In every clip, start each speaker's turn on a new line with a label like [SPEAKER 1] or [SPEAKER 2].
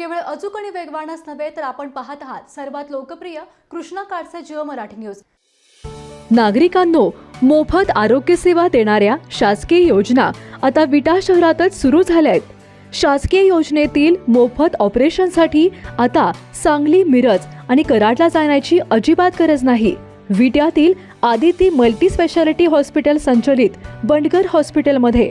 [SPEAKER 1] केवळ अचूक आणि वेगवानच नव्हे तर आपण पाहत आहात सर्वात लोकप्रिय कृष्णा काडचे जिओ मराठी न्यूज.
[SPEAKER 2] नागरिकांनो मोफत आरोग्य सेवा देणाऱ्या शासकीय योजना आता विटा शहरातच सुरू झाल्या आहेत शासकीय योजनेतील मोफत ऑपरेशनसाठी आता सांगली मिरज आणि कराडला जाण्याची अजिबात गरज नाही. विट्यातील आदिती मल्टी स्पेशालिटी हॉस्पिटल संचलित बंडगर हॉस्पिटलमध्ये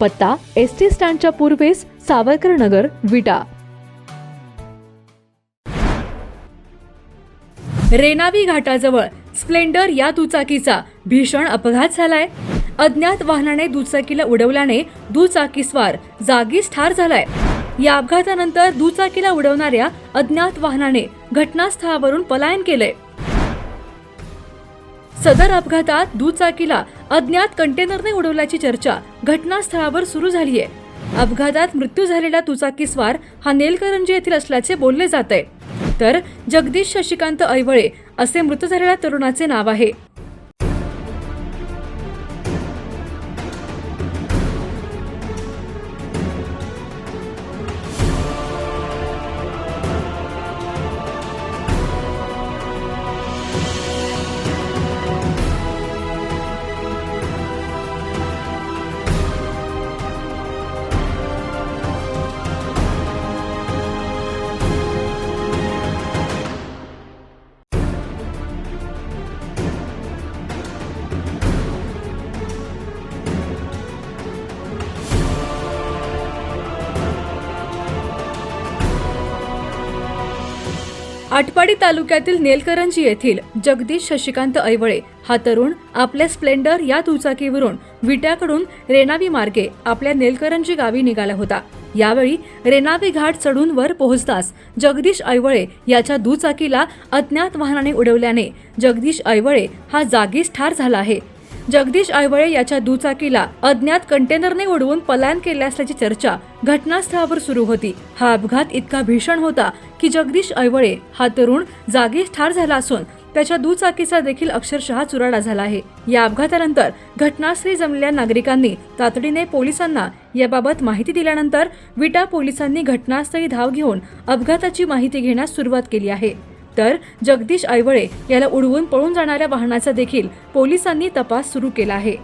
[SPEAKER 2] पत्ता एस टी स्टँडच्या पूर्वेस सावरकर नगर विटा. रेनावी घाटाजवळ स्प्लेंडर या दुचाकीचा भीषण अपघात झालाय. अज्ञात वाहनाने दुचाकीला उडवल्याने दुचाकीस्वार जागीच ठार झालाय. या अपघातानंतर दुचाकीला उडवणाऱ्या अज्ञात वाहनाने घटनास्थळावरून पलायन केलंय. सदर अपघातात दुचाकीला अज्ञात कंटेनरने उडवल्याची चर्चा घटनास्थळावर सुरू झाली आहे अपघातात मृत्यू झालेला दुचाकीस्वार हा नेलकरंजी येथील असल्याचे बोलले जात आहे तर जगदीश शशिकांत ऐवळे असे मृत झालेल्या तरुणाचे नाव आहे. आटपाडी तालुक्यातील नेलकरंजी येथील जगदीश शशिकांत ऐवळे हा तरुण आपल्या स्प्लेंडर या दुचाकीवरून विट्याकडून रेणावी मार्गे आपल्या नेलकरंजी गावी निघाला होता. यावेळी रेणावी घाट चढून वर पोहोचताच जगदीश ऐवळे याच्या दुचाकीला अज्ञात वाहनाने उडवल्याने जगदीश ऐवळे हा जागीच ठार झाला आहे. जगदीश ऐवळे याच्या दुचाकीला अज्ञात कंटेनरने उडवून पलायन केले असल्याची चर्चा घटनास्थळावर सुरू होती. हा अपघात इतका भीषण होता की जगदीश ऐवळे हा तरुण जागीच ठार झाला असून त्याच्या दुचाकीचा देखील अक्षरशः चुराडा झाला आहे. या अपघातानंतर घटनास्थळी जमलेल्या नागरिकांनी तातडीने पोलिसांना याबाबत माहिती दिल्यानंतर विटा पोलिसांनी घटनास्थळी धाव घेऊन अपघाताची माहिती घेण्यास सुरुवात केली आहे. तर जगदीश ऐवळे याला उडवून पळून जाणाऱ्या वाहनाचा देखील पोलिसांनी तपास सुरू केला आहे.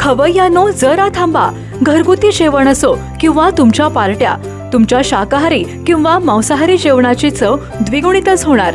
[SPEAKER 2] खवय्यानो जरा थांबा. घरगुती जेवण असो किंवा तुमच्या पार्ट्या तुमच्या शाकाहारी किंवा मांसाहारी जेवणाची चव द्विगुणितच होणार.